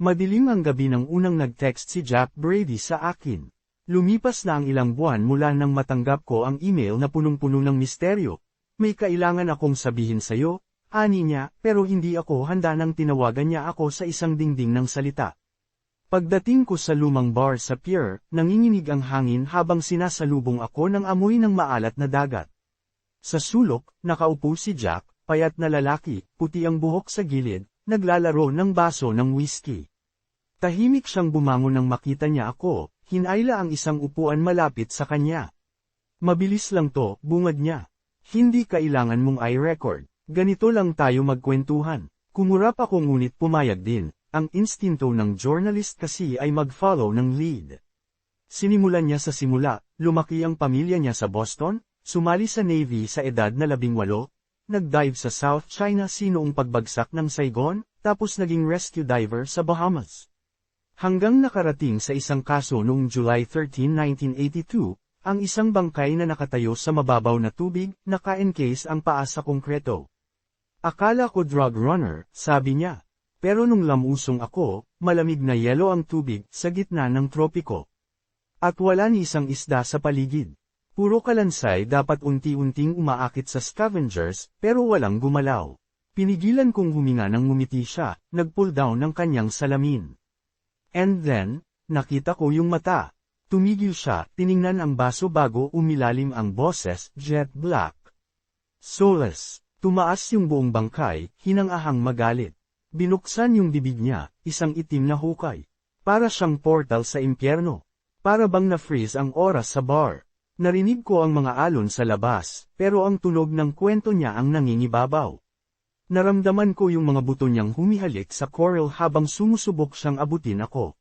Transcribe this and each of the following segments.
Madilim ang gabi nang unang nag-text si Jack Brady sa akin. Lumipas na ang ilang buwan mula nang matanggap ko ang email na punong-puno ng misteryo. May kailangan akong sabihin sa'yo, ani niya, pero hindi ako handa nang tinawagan niya ako sa isang dingding ng salita. Pagdating ko sa lumang bar sa pier, nanginginig ang hangin habang sinasalubong ako ng amoy ng maalat na dagat. Sa sulok, nakaupo si Jack, payat na lalaki, puti ang buhok sa gilid, naglalaro ng baso ng whiskey. Tahimik siyang bumangon nang makita niya ako, hinayla ang isang upuan malapit sa kanya. Mabilis lang to, bungad niya. Hindi kailangan mong i-record, ganito lang tayo magkwentuhan. Kumurap ako ngunit pumayag din, ang instinto ng journalist kasi ay mag-follow ng lead. Sinimulan niya sa simula, lumaki ang pamilya niya sa Boston, sumali sa Navy sa edad na labing walo, nag-dive sa South China Sea noong pagbagsak ng Saigon, tapos naging rescue diver sa Bahamas. Hanggang nakarating sa isang kaso noong July 13, 1982, ang isang bangkay na nakatayo sa mababaw na tubig, naka-encase ang paa sa konkreto. Akala ko drug runner, sabi niya. Pero nung lamusong ako, malamig na yelo ang tubig sa gitna ng tropiko. At wala ni isang isda sa paligid. Puro kalansay dapat unti-unting umaakit sa scavengers, pero walang gumalaw. Pinigilan kong huminga nang ngumiti siya, nag-pull down ng kanyang salamin. And then, nakita ko yung mata. Tumigil siya, tiningnan ang baso bago umilalim ang boses, jet black. Soulless. Tumaas yung buong bangkay, hinangahang magalit. Binuksan yung bibig niya, isang itim na hukay. Para siyang portal sa impyerno. Para bang na-freeze ang oras sa bar. Narinig ko ang mga alon sa labas, pero ang tunog ng kwento niya ang nangingibabaw. Naramdaman ko yung mga buto niyang humihalik sa coral habang sumusubok siyang abutin ako.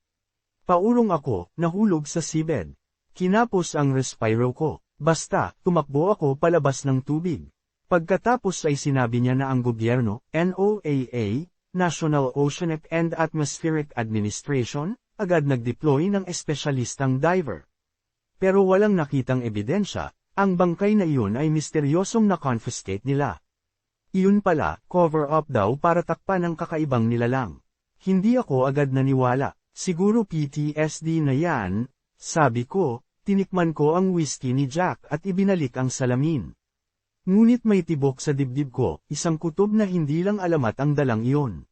Paurong ako, nahulog sa seabed. Kinapos ang respiro ko. Basta, tumakbo ako palabas ng tubig. Pagkatapos ay sinabi niya na ang gobyerno, NOAA, National Oceanic and Atmospheric Administration, agad nag-deploy ng espesyalistang diver. Pero walang nakitang ebidensya, ang bangkay na iyon ay misteryosong na-confiscate nila. Iyon pala, cover-up daw para takpan ang kakaibang nilalang. Hindi ako agad naniwala, siguro PTSD na yan, sabi ko, tinikman ko ang whiskey ni Jack at ibinalik ang salamin. Ngunit may tibok sa dibdib ko, isang kutob na hindi lang alamat ang dalang iyon.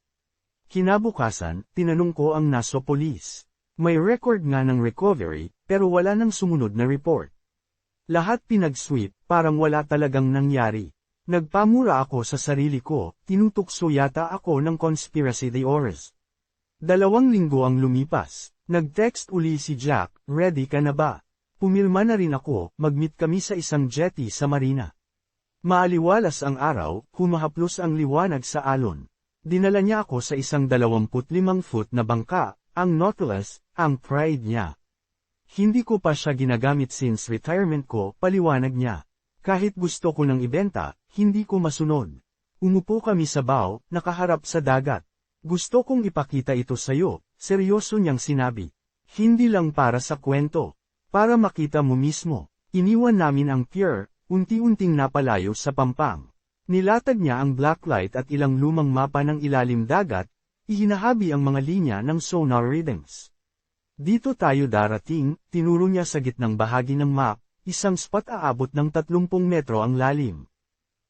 Kinabukasan, tinanong ko ang naso police. May record nga ng recovery, pero wala nang sumunod na report. Lahat pinag-sweep, parang wala talagang nangyari. Nagpamura ako sa sarili ko, tinutukso yata ako ng conspiracy theories. Dalawang linggo ang lumipas. Nag-text uli si Jack, ready ka na ba? Pumirma na rin ako, mag-meet kami sa isang jetty sa marina. Maaliwalas ang araw, humahaplos ang liwanag sa alon. Dinala niya ako sa isang 25 foot na bangka, ang Nautilus, ang pride niya. Hindi ko pa siya ginagamit since retirement ko, paliwanag niya. Kahit gusto ko nang ibenta, hindi ko masunod. Umupo kami sa bao, nakaharap sa dagat. Gusto kong ipakita ito sa'yo, seryoso niyang sinabi. Hindi lang para sa kwento. Para makita mo mismo. Iniwan namin ang pier, unti-unting napalayo sa pampang. Nilatag niya ang blacklight at ilang lumang mapa ng ilalim dagat, ihinahabi ang mga linya ng sonar readings. Dito tayo darating, tinuro niya sa gitnang bahagi ng map, isang spot aabot ng 30 metro ang lalim.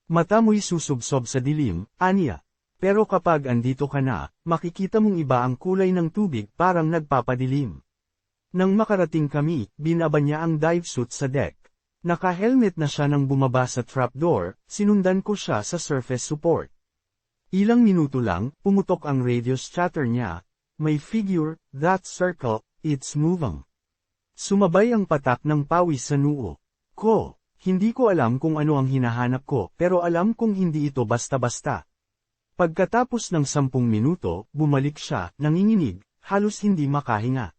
Mata mo'y susubsob sa dilim, aniya. Pero kapag andito ka na, makikita mong iba ang kulay ng tubig parang nagpapadilim. Nang makarating kami, binaba niya ang dive suit sa deck. Naka-helmet na siya nang bumaba sa trapdoor, sinundan ko siya sa surface support. Ilang minuto lang, pumutok ang radio chatter niya. May figure, that circle, it's moving. Sumabay ang patak ng pawis sa noo. Ko, hindi ko alam kung ano ang hinahanap ko, pero alam kong hindi ito basta-basta. Pagkatapos ng sampung minuto, bumalik siya, nanginginig, halos hindi makahinga.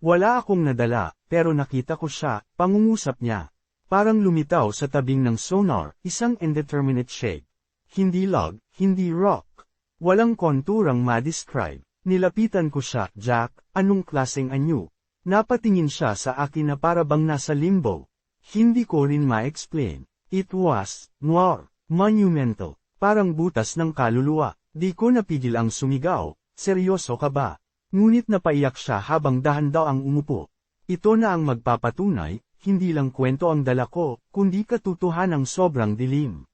Wala akong nadala, pero nakita ko siya, pangungusap niya. Parang lumitaw sa tabing ng sonar, isang indeterminate shape. Hindi log, hindi rock. Walang konturang ma-describe. Nilapitan ko siya, Jack, anong klaseng anyo? Napatingin siya sa akin na para bang nasa limbo. Hindi ko rin ma-explain. It was, noir, monumental, parang butas ng kaluluwa. Di ko napigil ang sumigaw, seryoso ka ba? Ngunit napaiyak siya habang dahan-daw ang umupo. Ito na ang magpapatunay, hindi lang kwento ang dala ko, kundi katotohanang sobrang dilim.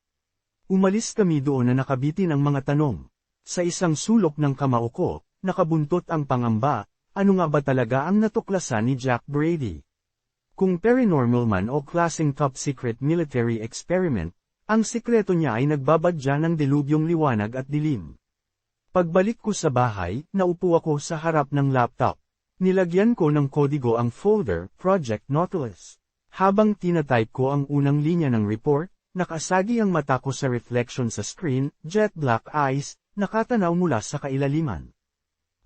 Umalis kami doon na nakabitin ang mga tanong. Sa isang sulok ng kamao ko, nakabuntot ang pangamba, ano nga ba talaga ang natuklasan ni Jack Brady? Kung paranormal man o klaseng top secret military experiment, ang sikreto niya ay nagbabadya ng delubyong liwanag at dilim. Pagbalik ko sa bahay, naupo ako sa harap ng laptop. Nilagyan ko ng kodigo ang folder, Project Nautilus. Habang tinatype ko ang unang linya ng report, nakasagi ang mata ko sa reflection sa screen, jet black eyes, nakatanaw mula sa kailaliman.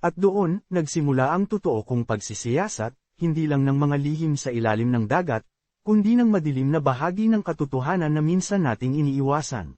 At doon, nagsimula ang totoo kong pagsisiyasat, hindi lang ng mga lihim sa ilalim ng dagat, kundi ng madilim na bahagi ng katotohanan na minsan nating iniiwasan.